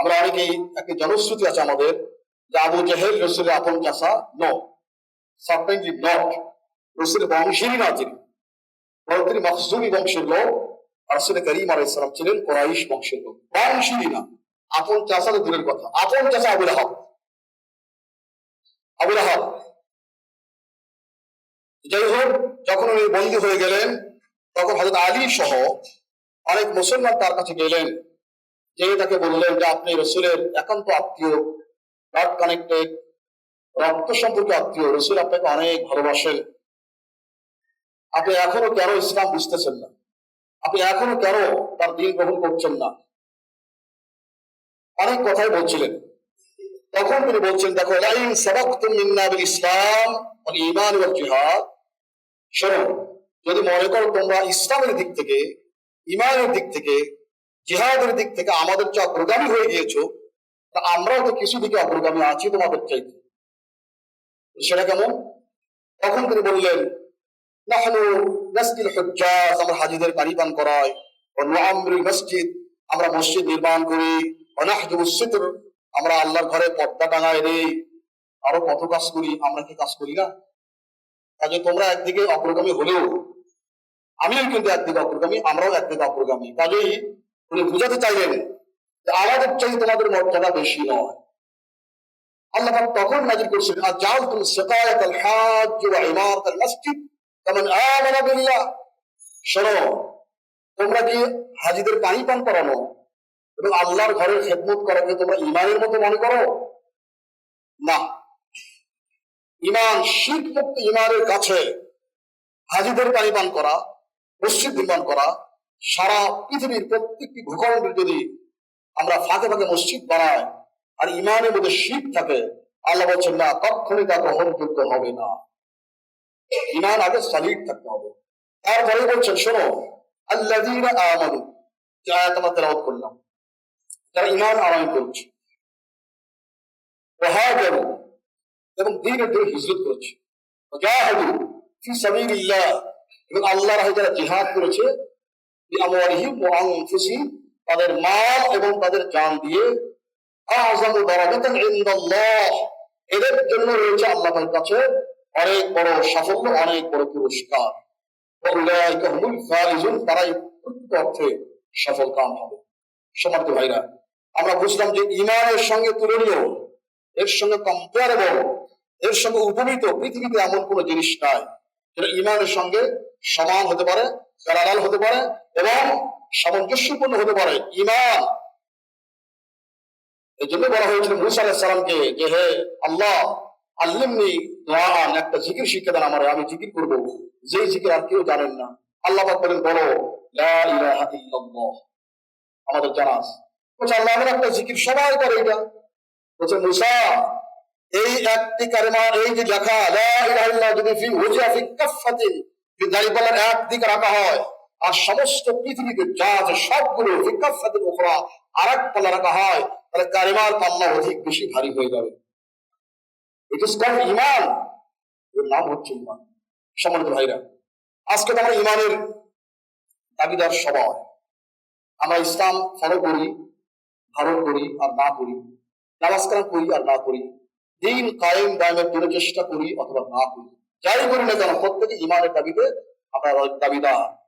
আমরা অনেকেই একটি জনশ্রুতি আছে আমাদের যে আবু জাহেল রসুলের আপন চাষা ন সার্টেনলি নট, রসুলের বংশেরই না তিনি। বরং তিনি মখজুমি বংশের লোক করিম আলাই ছিলেন কোরাইশ বংশের লোক। বংশেরই না, আপন চাষা তো দূরের কথা। আপন চাষা আবুল আহাব আবুল আহাব যাই হোক, যখন উনি বন্দী হয়ে গেলেন, তখন হজরত আলী সহ অনেক মুসলমান তার কাছে গেলেন। যে তাকে বললেন যে, আপনি রসুলের একান্ত আত্মীয় ব্লাড কানেক্টেড রক্ত সম্পর্কে আত্মীয়। রসুল আপনাকে অনেক ভালোবাসেন। আপনি এখনও কেন ইসলাম বুঝতেছেন না? আপনি এখনও কেন তার দিন গ্রহণ করছেন না? অনেক কথাই বলছিলেন। তখন তিনি বলছেন, দেখো, লাইন সবক মিন্নাবিল ইসলাম মানে ইমান এবং জিহাদ। শোনো, যদি মনে করো তোমরা ইসলামের দিক থেকে ইমানের দিক থেকে জিহাদের দিক থেকে আমাদের চেয়ে অগ্রগামী হয়ে গিয়েছো, তা আমরাও তো কিছু দিকে অগ্রগামী আছি তোমাদের চাইতে। সেটা কেমন? তখন তিনি বললেন, নাহনু নাসকিল আমরা হাজিদের পানি পান মসজিদ, আমরা মসজিদ নির্মাণ করি। আমরা আল্লাহর ঘরে পর্দা টাঙায় দেই আরও কত কাজ করি, আমরা কি কাজ করি না? কাজে তোমরা একদিকে অগ্রগামী হলেও, আমিও কিন্তু একদিকে অগ্রগামী, আমরাও একদিকে অগ্রগামী। কাজেই উনি বুঝাতে চাইলেন যে আমাদের চাই তোমাদের মর্যাদা বেশি নয়। আল্লাহ তখন নাজির করছেন আজাল তুম সিকায়াত আল হাজ ওয়া ইমারাত আল মসজিদ কামান আমানা বিল্লাহ। শোনো, তোমরা কি হাজিদের পানি পান করানো এবং আল্লাহর ঘরের খেদমত করাকে তোমরা ইমানের মতো মনে করো? না। ইমান শীত মুক্ত ইমানের কাছে হাজিদের পানি পান করা, মসজিদ নির্মাণ করা সারা পৃথিবীর প্রত্যেকটি ভূখণ্ডের যদি আমরা ফাঁকে ফাঁকে মসজিদ বানাই আর ইমানের মধ্যে শীত থাকে, আল্লাহ বলছেন, না কখনই তা গ্রহণযোগ্য হবে না। ইমান আগে সলিড থাকতে হবে। তারপরে বলছেন, শোনো আমানু যে আয়াত আমরা তেলাওয়াত করলাম, যারা ইমান আরাম করছে ওয়াহাজারু এবং দিনের জন্য হিজরত করেছে। ওয়াজাহাদু ফি সাবিলিল্লাহ এবং আল্লাহর যারা জিহাদ করেছে তাদের মাল এবং তাদের জান দিয়ে এদের জন্য রয়েছে আল্লাহর কাছে অনেক বড় সাফল্য, অনেক বড় পুরস্কার। তারাই অর্থে সফল কাম হবে। সমাপ্ত ভাইরা, আমরা বুঝলাম যে ইমানের সঙ্গে তুলনীয়, এর সঙ্গে কম্পেয়ারেবল এর সঙ্গে উপনীত পৃথিবীতে এমন কোন জিনিস নাই যেটা ইমানের সঙ্গে সমান হতে পারে প্যারালাল হতে পারে এবং সামঞ্জস্যপূর্ণ হতে পারে ইমান এই জন্য বলা হয়েছিল মুসা আলাহ সালামকে যে, হে আল্লাহ, আল্লিমনি দোয়ান, একটা জিকির শিক্ষা দেন আমার, আমি জিকির করব। যেই জিকির আর কেউ জানেন না। আল্লাহ বলেন, বলো আমাদের জানা আছে। বলছে, আল্লাহ আমার একটা জিকির সবাই করে এটা। বলছে, মুসা, এই একটি কারিমা, এই যে লেখা যদি ফি হুজা ফি কাফাতিন যদি দাঁড়িপাল্লার একদিকে রাখা হয়, আর সমস্ত পৃথিবীতে যা আছে সবগুলো ফি কাফাতিন উখরা আরেক পাল্লা রাখা হয়, তাহলে কারিমার পাল্লা অধিক বেশি ভারী হয়ে যাবে। ইট ইস কল্ড ইমান। এর নাম হচ্ছে ইমান। সম্মানিত ভাইরা, আজকে তো ইমানের দাবিদার সবাই। আমরা ইসলাম ফলো করি, ধারণ করি আর না করি, নামাজ করি আর না করি, দিন কায়েম দায়েমের জন্য চেষ্টা করি অথবা না করি। যাই করি না কেন প্রত্যেকে ইমানের দাবিতে আমরা দাবিদার।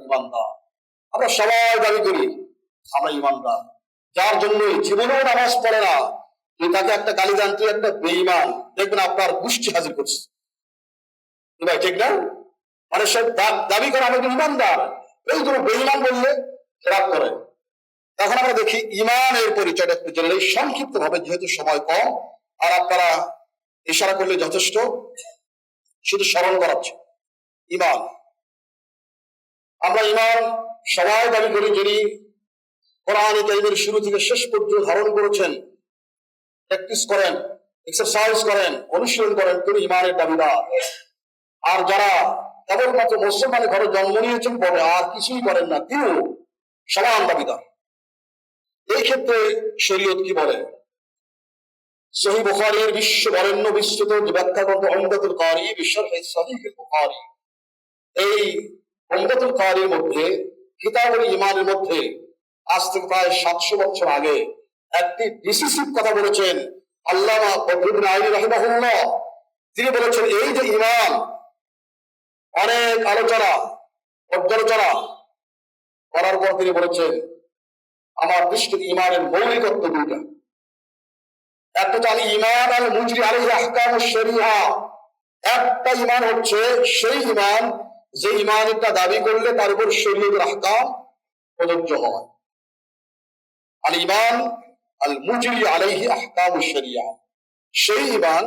ইমানদার আমরা সবাই দাবি করি, আমরা ইমানদার যার জন্য জীবনেও নামাজ পড়ে না তাকে একটা গালি দান তুই একটা বেঈমান। দেখবেন আপনার গোষ্ঠী হাজির করছে। ভাই, ঠিক না? মানে সে দা- দাবি করে আমাকে ইমানদার এই কোনো বেঈমান বললে রাগ করে। এখন আমরা দেখি ইমানের পরিচয়টা একটু জেনে সংক্ষিপ্ত ভাবে যেহেতু সময় কম, আর আপনারা ইশারা করলে যথেষ্ট। শুধু স্মরণ করাচ্ছে ইমান আমরা ইমান সবাই দাবি করি, যিনি কোরআন কারিমের শুরু থেকে শেষ পর্যন্ত ধারণ করেছেন, প্র্যাকটিস করেন এক্সারসাইজ করেন, অনুশীলন করেন, তিনি ইমানের দাবিদার। আর যারা কেবলমাত্র মুসলমানের ঘরে জন্ম নিয়েছেন বলে আর কিছুই করেন না, তিনিও সমান দাবিদার। এই ক্ষেত্রে শরীয়ত কি বলে? সহি বুখারীর বিশ্ব বরেণ্য বিস্তৃত ব্যাখ্যা গ্রন্থ অমদাতুল কারি বুখারী। এই অমদাতুল কারির মধ্যে, কিতাবুল ইমানের মধ্যে আজ থেকে প্রায় সাতশো বছর আগে একটি ডিসিসিভ কথা বলেছেন আল্লামা বদরুদ্দিন আইনি রহিমাহুল্লাহ। তিনি বলেছেন, এই যে ইমান অনেক আলোচনা, পর্যালোচনা করার পর তিনি বলেছেন, আমার দৃষ্টিতে ইমানের মৌলিকত্ব দুইটা। একটা ইমান আল মুজরি আহকাম একটা ইমান হচ্ছে সেই ইমান যে ইমানটা দাবি করলে তার উপর শরীয়তের আহকাম প্রযোজ্য হয়। আল ইমান আল মুজরি আলাইহি আহকাম সেই ইমান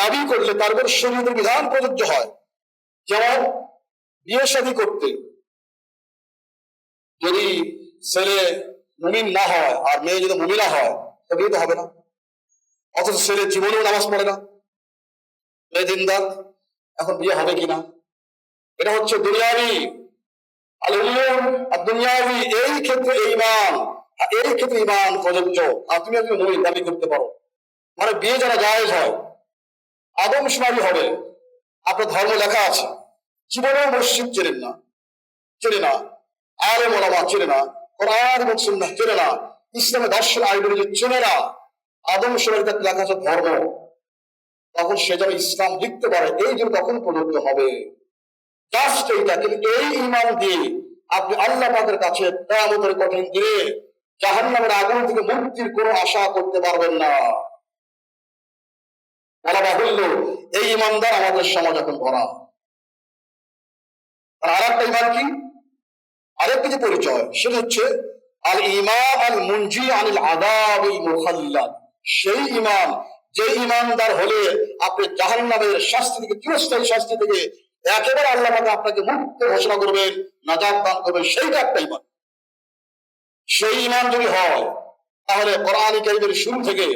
দাবি করলে তার উপর শরীয়তের বিধান প্রযোজ্য হয়। যেমন বিয়ে শাদী করতে যদি ছেলে মুমিন না হয় আর মেয়ে যদি মুমিনা হয়, তো বিয়ে তো হবে না। অথচ ছেলে জীবনেও নামাজ পড়ে না। দিনদার, এখন বিয়ে হবে কিনা এটা হচ্ছে দুনিয়াবি আর দুনিয়াবি এই ক্ষেত্রে ইমান এই ক্ষেত্রে ইমান প্রযোজ্য। আর তুমি দাবি করতে পারো। মানে বিয়ে যারা জায়েজ হয় আদমশুমারি হবে। আপনার ধর্ম লেখা আছে। জীবনেও মসজিদ চেনেন না। চেনে না। আলে মোলামা চেনে না। কোরআন এবং সুন্নাহ চেনে না। ইসলামের দর্শন আইডিওলজি চেনে না। আদম শুমারিতে লেখা আছে ধর্ম, তখন সে যেন ইসলাম লিখতে পারে, এই জন্য তখন প্রযোজ্য হবে। জাস্ট এইটা, কিন্তু এই ইমান দিয়ে আপনি আল্লাহ পাকের কাছে কেয়ামতের কঠিন দিনে জাহান্নামের আগুন থেকে মুক্তির আশা করতে পারবেন না। বলা বাহুল্য, এই ইমানদার আমাদের সমাজ এখন ভরা। আর আরেকটা ইমান কি? আরেকটি যে পরিচয়, সেটা হচ্ছে আল ইমান আল মুনজি আনিল আদাবিল মুখাল্লাদ সেই ইমান যে ইমানদার হলে আপনি জাহান্নামের শাস্তি থেকে, চিরস্থায়ী শাস্তি থেকে একেবারে আল্লাহ পাক আপনাকে মুক্ত ঘোষণা করবেন, নাজাত দান করবেন, সেইটা একটা ইমান। সেই ইমান যদি হয়, তাহলে কোরআন কারিমের শুরু থেকে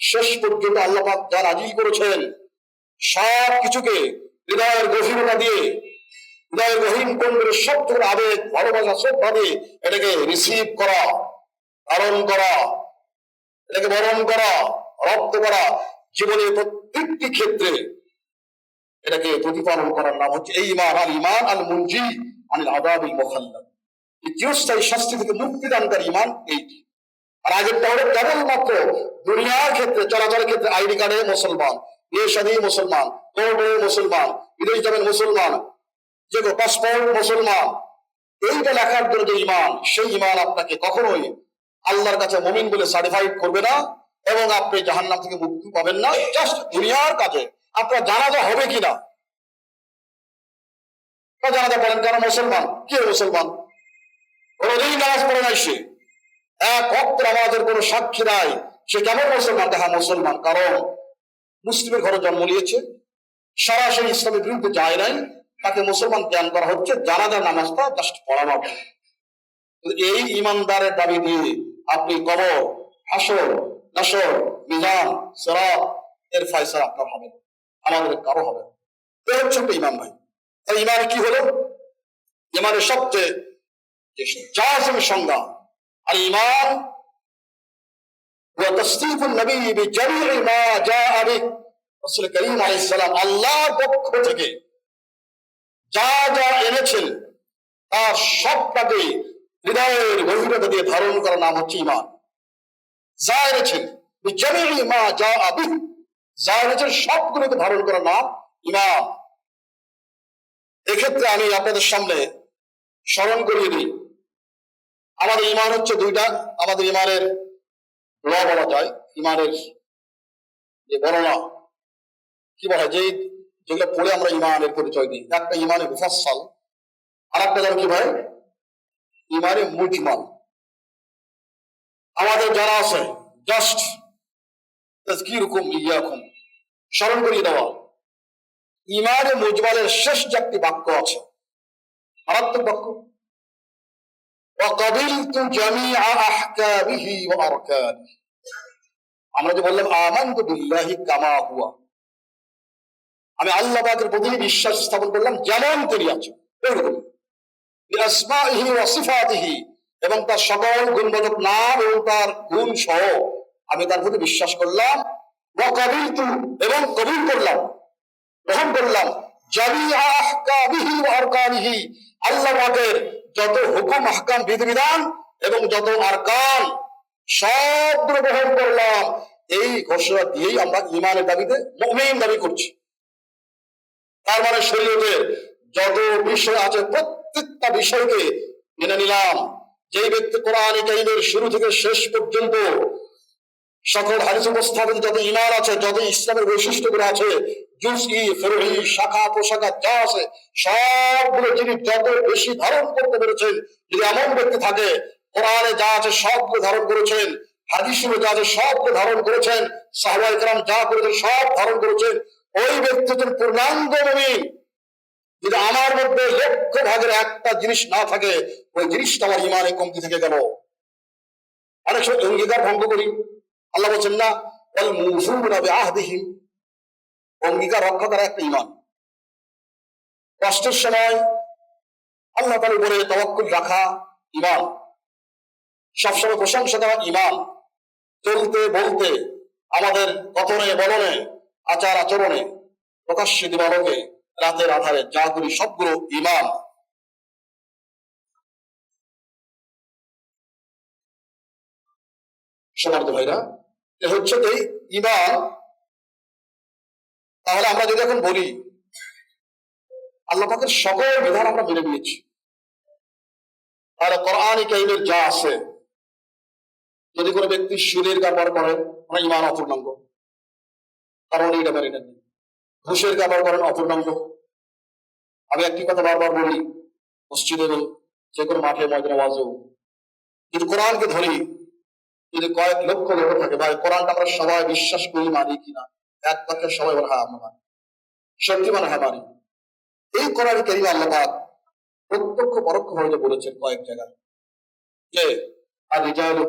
শেষ পর্যন্ত আল্লাহ পাক যা নাজিল করেছেন, সব কিছুকে হৃদয়ের গভীরতা দিয়ে, হৃদয়ের গহীন সব থেকে আবেগ, ভালোবাসা সব ভাবে এটাকে রিসিভ করা ধারণ করা এটাকে বরণ করা, রপ্ত করা, জীবনের প্রত্যেকটি ক্ষেত্রে এটাকে প্রতিপালন করার নাম হচ্ছে এই ইমান, আল ইমান আল মুনজি আনিল আদাবিল মুখাল্লাদ। এই চিরস্থায়ী শাস্তি থেকে মুক্তি দানকারী ইমান এইটি। আর আগেরটা হলো কেবলমাত্র দুনিয়ার ক্ষেত্রে, চলাচলের ক্ষেত্রে আইডি কার্ডে মুসলমান বিয়ে মুসলমান কোর্টে মুসলমান, বিদেশ যাবেন মুসলমান, যে পাসপোর্ট মুসলমান, এইটা লেখার জন্য যে ইমান, সেই ইমান আপনাকে কখনোই আল্লাহর কাছে মমিন বলে সার্টিফাইড করবে না এবং আপনি জাহান্নাম থেকে মুক্তি পাবেন না। জাস্ট দুনিয়ার কাছে আপনার জানাজা হবে কিনা? জানাজা পড়েন যারা মুসলমান। কে মুসলমান? কোনদিন নামাজ পড়ে নাই সে। এক অক্ত আমাদের কোনো সাক্ষী নাই। সে কেমন মুসলমান? দেখা, মুসলমান। কারণ মুসলিমের ঘরে জন্ম নিয়েছে। সরাসরি ইসলামের বিরুদ্ধে যায় নাই। তাকে মুসলমান জ্ঞান করা হচ্ছে। জানাজা, নামাজটা জাস্ট পড়ানো। এই ইমানদারের দাবি দিয়ে আপনি কবর হাসর নাসর মিজান সেরাত এর ফয়সলা আপনার হবে না। আমাদের কারো হবে না। এ হচ্ছে একটা ইমান ভাই তাই ইমান কি হলো ইমানের সবচেয়ে যে জাজম সংজ্ঞা আর ইমান وتصديق النبي بجميع ما جاء به রাসূল করিম আলাইহিস সালাম আল্লাহর পক্ষ থেকে যা যা এনেছেন তার সবটাকে হৃদয়ের গভীরতা দিয়ে ধারণ করার নাম হচ্ছে ইমান যা এনেছেন বিজামিল মা যা আবি যা এনেছেন সবগুলোকে ধারণ করার নাম ইমান এক্ষেত্রে আমি আপনাদের সামনে স্মরণ করিয়ে দিই। আমাদের ইমান হচ্ছে দুইটা। আমাদের ইমানের ল বলা যায় ইমানের যে বর্ণনা। কি বলা যে যেগুলো পড়ে আমরা ইমানের পরিচয় দিই। একটা ইমানের মুফাসসাল। আর একটা যেন কি ভাই ইমানে মুজমাল আমাদের যারা আছে জাস্ট কিরকম ইয়াকুম স্মরণ করিয়ে দেওয়া ইমানে মুজমালের শেষ যে একটি বাক্য আছে মারাত্মক বাক্য وقبلت جميع أحكامه وأركانه আমরা যে বললাম আমান্ত বিল্লাহি কামা হুয়া আমি আল্লাহ পাকের প্রতি বিশ্বাস স্থাপন করলাম যেমন তিনি আছেন এবং তার সকল গুণবাচক নাম এবং তার গুণ সহ আমি তার প্রতি বিশ্বাস করলাম এবং কবুল করলাম, গ্রহণ করলাম যত হুকুম, আহকাম, বিধিবিধান এবং যত আরকান সবগুলো গ্রহণ করলাম। এই ঘোষণা দিয়েই আমরা ইমানের দাবিতে মুমিন দাবি করছি। তার মানে শরীয়তে যত বিষয় আছে প্রত্যেকটা বিষয়কে মেনে নিলাম। যেই ব্যক্তি কোরআন কাইমের শুরু থেকে শেষ পর্যন্ত সকল হাদিস উপস্থাপিত যত ইমান আছে, যত ইসলামের বৈশিষ্ট্যগুলো আছে জুসি ফেরহি, শাখা প্রশাখা যা আছে, সবগুলো যিনি যত বেশি ধারণ করতে পেরেছেন, যদি এমন ব্যক্তি থাকে, কোরআনে যা আছে সবগুলো ধারণ করেছেন, হাদিসগুলো যা আছে সবগুলো ধারণ করেছেন সাহবাই কালাম যা করেছেন সব ধারণ করেছেন, ওই ব্যক্তি পূর্ণাঙ্গ নবীন যদি আমার মধ্যে লক্ষ ভাগের একটা জিনিস না থাকে, ওই জিনিসটা আমার ইমানে কমতি থেকে গেল। অনেক সময় অঙ্গীকার ভঙ্গ করি। আল্লাহ বলছেন, না আহদিহীন অঙ্গীকার রক্ষা করা একটা ইমান। কষ্টের সময় আল্লাহ তালা বলে তবক্কুল রাখা ইমান। সবসময় প্রশংসা দেওয়া ইমান। চলতে বলতে, আমাদের কথনে বলনে আচার আচরণে প্রকাশ্যে দিবালোকে রাতের আধারে, যা করি সবগুলো ইমান সমার্থ ভাইরা হচ্ছে এই ইমান তাহলে আমরা যদি এখন বলি, আল্লাহ পাকের সকল বিধান আমরা মেনে নিয়েছি। তাহলে কোরআন কাইমের যা আছে, যদি কোনো ব্যক্তি সুদের কারবার করে, আমরা ইমান অপূর্ণাঙ্গ কারণ এটা মেনে নেন ঘুষের কারবার করেন অপূর্ণাঙ্গ। আমি একটি কথা বারবার বলি, মসজিদে যে কোনো মাঠে ময়দানে ওয়াজেও যদি কোরআনকে ধরি, যদি কয়েক লক্ষ লোক থাকে, ভাই, কোরআনটা আমরা সবাই বিশ্বাস করি, মানি কিনা? এক পক্ষে সবাই বলে হ্যাঁ আমরা মানি। সত্যি মানে হ্যাঁ মানি। এই কোরআন কেরিম আল্লাহ প্রত্যক্ষ পরোক্ষ ভাবে বলেছেন কয়েক জায়গায়। যে আর রিজালু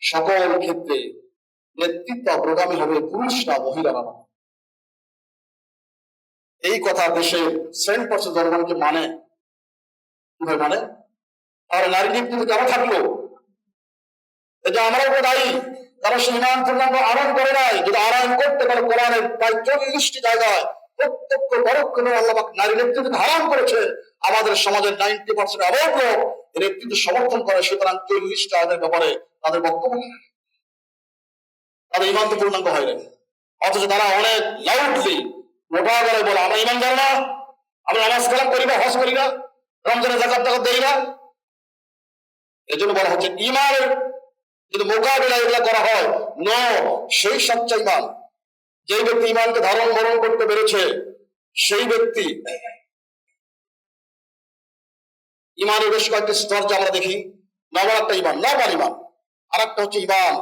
সকল ক্ষেত্রে নেতৃত্ব অগ্রগামী হবে পুরুষরা মহিলারা। এই কথা দেশে সেন্ট পার্সেন্ট জনগণকে মানে। কীভাবে মানে? আর নারী নেতৃত্ব কেন থাকল? এটা আমরা উপর দায়ী। তারা সেই ইমান পূর্ণাঙ্গ আরোপ করে নাই। যদি আরাম করতে পারে কোরআনের প্রায় চল্লিশটি জায়গায়, প্রত্যক্ষ পরোক্ষ আল্লাহ নারী নেতৃত্ব ধারণ করেছে আমাদের সমাজের নাইনটি পার্সেন্ট অবৈধ নেতৃত্ব সমর্থন করে, সুতরাং চল্লিশটা আদের ব্যাপারে তাদের বক্তব্য? তাদের ইমান তো পূর্ণাঙ্গ হয় না অথচ তারা অনেক লাউডলি মোটা করে বলে, আমরা ইমান জানো না, আমরা নামাজ কালাম করি না, হজ করি না, রমজানের জাকাত টাকাত দেই না। এই জন্য বলা হচ্ছে ইমানের যদি মোকাবিলা এগুলা করা হয়। ন, সেই সচ্চা ইমান যেই ব্যক্তি ইমানকে ধারণ বরণ করতে পেরেছে, সেই ব্যক্তি ইমানের বেশ কয়েকটি স্তর যা আমরা দেখি নবার একটা ইমান নবার ইমান আর একটা হচ্ছে ইমান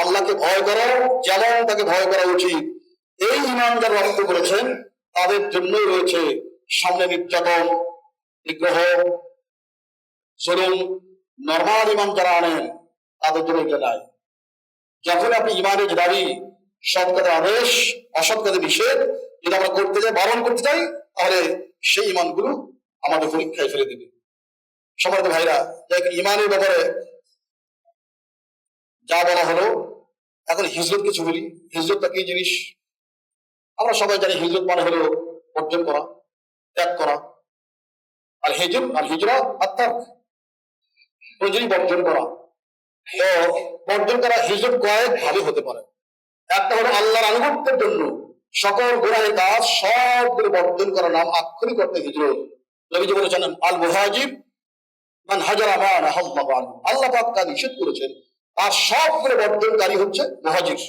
আল্লাহকে ভয় করো, যেমন তাকে ভয় করা উচিত। এই ইমান যারা রক্ত করেছেন তাদের জন্যই রয়েছে সামনে নির্যাতন, নিগ্রহ, জুলুম, নর্মাল ইমান যারা আনেন, তাদের জন্য এটা নাই। যখন আপনি ইমানের দাবি, সৎ কাজে আদেশ, অসৎ কাজে নিষেধ যদি আমরা করতে যাই, বারণ করতে চাই তাহলে সেই ইমানগুলো আমাদের পরীক্ষায় ফেলে দেবে। সমাজ ভাইরা, দেখ, ইমানের ব্যাপারে যা বলা হলো, এখন হিজরত কিছু বলি হিজরতটা কি জিনিস? আমরা সবাই জানি হিজরত মানে হলো অর্জন করা, ত্যাগ করা। আর হিজর আর হিজরা আত্মার কোন বর্জন করা। তো বর্জন করা হিজরত কয়েক ভাবে হতে পারে। একটা হলো আল্লাহর আনুগত্যের জন্য সকল গোড়ায় কাজ সবগুলো বর্জন করার নাম আক্ষরিক অর্থে হিজরত। নবীজি বলেছেন আল মুহাজির মান হাজারা নাহাল্লাহু আনহু। আল্লাহ পাক তা নিষেধ করেছেন। আর সবগুলো বর্জনকারী হচ্ছে মুহাজির।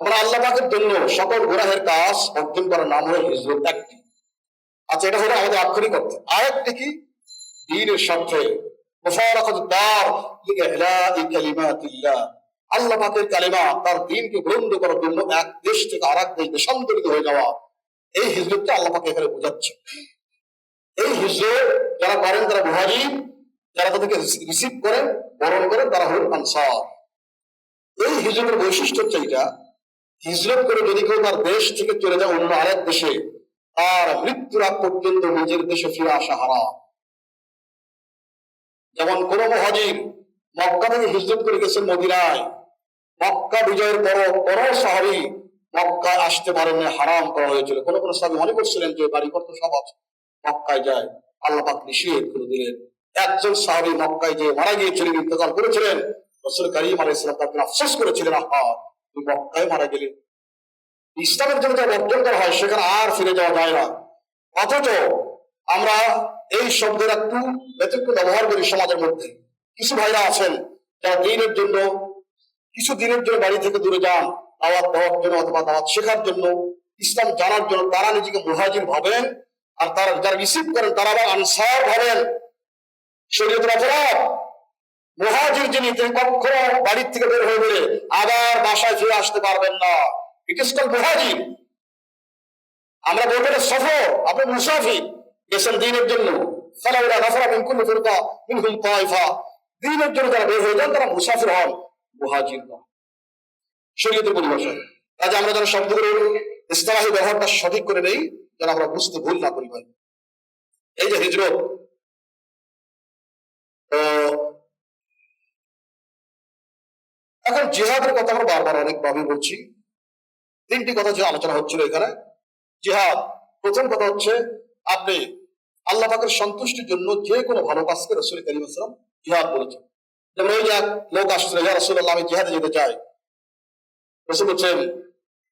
আমরা আল্লাহ জন্য সকল গুনাহের কাজ বর্জন করার নাম হলো হিজরত একটি। আচ্ছা এটা হলো আমাদের আক্ষরিক অর্থ। আরেকটি কি? দিনের স্বার্থে আল্লাহ পাকের তার দিনকে বন্ধ করার জন্য এক দেশ থেকে আরেক দেশ দেশান্তরিত হয়ে যাওয়া। এই হিজরতটা আল্লাহ পাকে এখানে বোঝাচ্ছে। এই হিজরত যারা করেন তারা মুহাজির যারা তাদেরকে রিসিভ করেন বরণ করেন তারা হলেন আনসার। এই হিজরতের বৈশিষ্ট্য হচ্ছে এটা, হিজরত করে যদি কেউ তার দেশ থেকে চলে যায় অন্য আরেক দেশে, তার মৃত্যুর আগ পর্যন্ত নিজের দেশে ফিরে আসা হারাম। যেমন কোন মহাজির মক্কা থেকে হিজরত করে গেছেন মদিনায়, মক্কা বিজয়ের পর পর সাহাবি মক্কায় আসতে পারেন হারাম করা হয়েছিল। কোন কোন সাহাবি মনে করছিলেন যে বাড়ি করতে সব আছে মক্কায় যায়, আল্লাহ পাক নিষেধ করে দিলেন। একজন সাহাবী মক্কায় যে মারা গিয়েছিলেন, ইন্তকাল করেছিলেন। রসুল করিম আলাইহিস সালাম তাকে আফসোস করেছিলেন, আহা তুই মক্কায় মারা গেলি। ইসলামের জন্য যা অর্জন করা হয়, সেখানে আর ফিরে যাওয়া যায় না। অথচ আমরা এই শব্দের একটু ব্যতিক্রম ব্যবহার করি সমাজের মধ্যে। কিছু ভাইরা আছেন, যারা দিনের জন্য, কিছু দিনের জন্য বাড়ি থেকে দূরে যান, দাওয়াত দেওয়ার জন্য অথবা দাওয়াত শেখার জন্য। ইসলাম জানার জন্য তারা নিজেকে মুহাজির ভাবেন, আর তারা যারা রিসিভ করেন, তারা আবার আনসার ভাবেন। মুহাজির যিনি, তিনি কখনো বাড়ির থেকে বের হয়ে বেরে আবার বাসায় ফিরে আসতে পারবেন না। It is call Muhajir. আমরা বলব এটা সফর আপনি গেছেন দিনের জন্য। দিনের জন্য বের হয়ে যান, তারা মুসাফির হন, মুহাজির না শরীয়তের পরিভাষা আমরা যেন ব্যবহারটা সঠিক করে নেই, যেন আমরা বুঝতে ভুল না করি ভাই। এই যে হিজরত তো এখন জেহাদের কথা আমরা বারবার অনেক ভাবে বলছি। তিনটি কথা যে আলোচনা হচ্ছিল এখানে। জিহাদ, প্রথম কথা হচ্ছে আপনি আল্লাহ পাকের সন্তুষ্টির জন্য যে কোনো ভালো কাজকে রসুল করিম আসলাম জিহাদ বলেছেন। যেমন ওই যে এক লোক আসছিল, ইয়া রসুল্লাহ আমি জিহাদে যেতে চাই। রসুল বলছেন,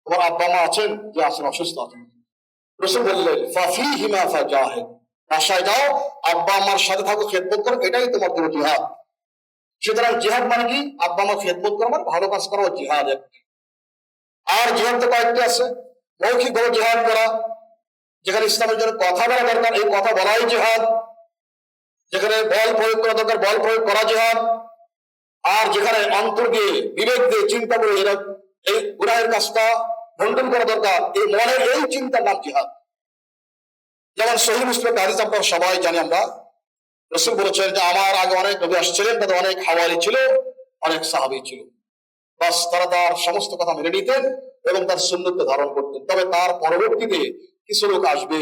তোমার আব্বা মা আছেন? যে আছেন, অসুস্থ আছেন। রসুল বললেন ফাফি হিমা ফা জাহেদ বাসায় যাও আব্বা আমার সাথে থাকো, খেদমত করো, এটাই তোমার জন্য জিহাদ। সুতরাং জিহাদ মানে কি? আব্বা আমার খেদমত করো মানে ভালো কাজ করো জিহাদ আর জিহাদ তো কয়েকটি আছে। মৌখিক ভাবে জিহাদ করা, যেখানে ইসলামের জন্য কথা বলা দরকার, এই কথা বলাই জিহাদ। যেখানে বল প্রয়োগ করা দরকার, বল প্রয়োগ করা জিহাদ। আর যেখানে অন্তর দিয়ে, বিবেক দিয়ে চিন্তা করে এরা এই গুনাহের কাজটা বন্টন করা দরকার এই মনের এই চিন্তার নাম জিহাদ। যেমন সহি মুসলিম হাদিস আমরা সবাই জানি আমরা রসুল বলেছেন যে, আমার আগে অনেক নবী আসছিলেন, তাদের অনেক হাওয়ারি ছিল, অনেক সাহাবি ছিল। বাস তারা তার সমস্ত কথা মেনে নিতেন এবং তার সুন্নতকে ধারণ করতেন। তবে তার পরবর্তীতে কিছু লোক আসবে,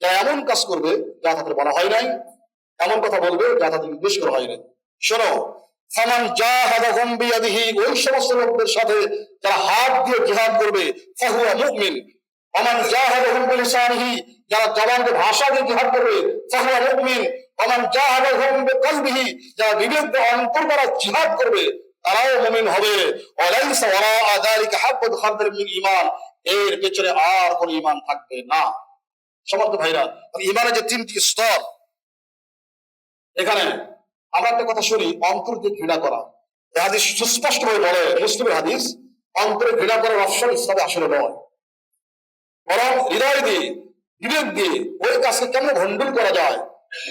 যারা এমন কাজ করবে, যা তাদের বলা হয় নাই, এমন কথা বলবে, যা তাদের নির্দেশ করা হয় নাই। শোনো, ফামান জাহাদাহুম বিয়াদিহি ওই সমস্ত লোকদের সাথে যারা হাত দিয়ে জিহাদ করবে, ফাহুয়া মুমিন। অমান জাহাদাহুম বিলিসানিহি যারা জবানকে ভাষা দিয়ে জিহাদ করবে ফাহুয়া মুমিন অমান জাহাদাহুম বিকলবিহি, যারা বিবেক অন্তর দ্বারা জিহাদ করবে, তারাও মুমিন হবে। ওয়ালাইসা ওয়ারা যালিকা হাব্বাত খারদাল মিন ঈমান, এর পেছনে আর কোন ঈমান থাকবে না। সমর্থ ভাইরা ঈমানের যে তিনটি স্তর, এখানে আমরা একটা কথা শুনি, অন্তরকে ঘৃণা করা। হাদিস সুস্পষ্ট ভাবে বলে, মুসলিমের হাদিস, অন্তরে ঘৃণা করার অপশন ইসলামে আসলে নয়। বরং হৃদয় দিয়ে বিবেক দিয়ে ওই কাজকে কেমন ভণ্ডুল করা যায়?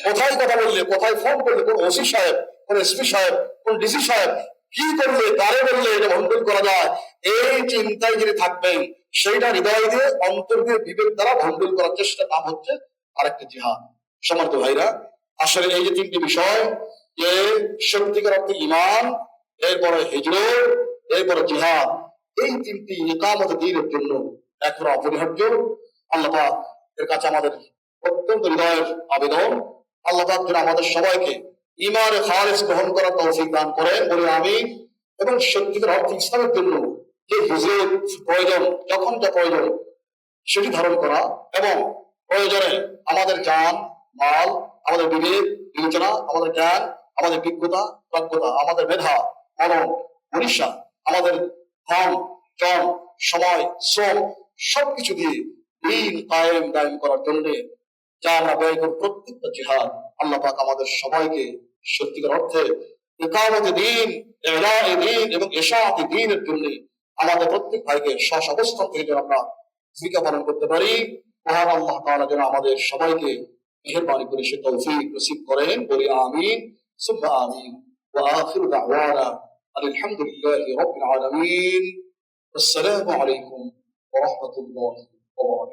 কোথায় কথা বললে? কোথায় ফোন করলে? কোন ওসি সাহেব, কোন এসপি সাহেব, কোন ডিসি সাহেব, কি করলে, কারে বললে এটা ভণ্ডুল করা যায়? এই চিন্তায় যিনি থাকবেন, সেইটা হৃদয় দিয়ে, অন্তর দিয়ে বিবেক দ্বারা ভণ্ডুল করার চেষ্টা নাম হচ্ছে আরেকটা জিহাদ। সমর্থ ভাইরা, আসলে এই যে তিনটি বিষয় যে সত্যিকার অর্থে ইমান এরপরে হিজরত, এরপরে জিহাদ, এই তিনটি একামত দিনের জন্য এখন অপরিহার্য। আল্লাহ এর কাছে আমাদের অত্যন্ত হৃদয়ের আবেদন। আল্লাহ যেন আমাদের সবাইকে ইমান খালেজ গ্রহণ করার তৌফিক দান করেন, বলে আমি এবং সত্যিকার অর্থে ইসলামের জন্য যে হিজরত প্রয়োজন যখন যা প্রয়োজন, সেটি ধারণ করা এবং প্রয়োজনে আমাদের জান মাল, আমাদের বিবেক, বিবেচনা, আমাদের জ্ঞান, আমাদের বিজ্ঞতা, প্রাজ্ঞতা, আমাদের মেধা, মনন, মনীষা, আমাদের ধন জন সময়, শ্রম, সবকিছু দিয়ে দিন কায়েম কায়েম করার জন্য যা আমরা ব্যয় করি প্রত্যেকটা জিহাদ, আল্লাহ পাক আমাদের সবাইকে সত্যিকার অর্থে একামতে দিন দিন এবং এশাতে দিনের জন্য আমাদের প্রত্যেক ভাইকে সস থেকে যেন আমরা ভূমিকা পালন করতে পারি। মহান আল্লাহ তাআলা যেন আমাদের সবাইকে মেহরবানি করে সে তৌফিক নসিব করেন। বলি আমিন। সুব্বা আমিন। ওয়া আখিরু দাওয়ানা আলহামদুলিল্লাহি রাব্বিল আলামিন। আসসালামু আলাইকুম ওয়া রাহমাতুল্লাহি or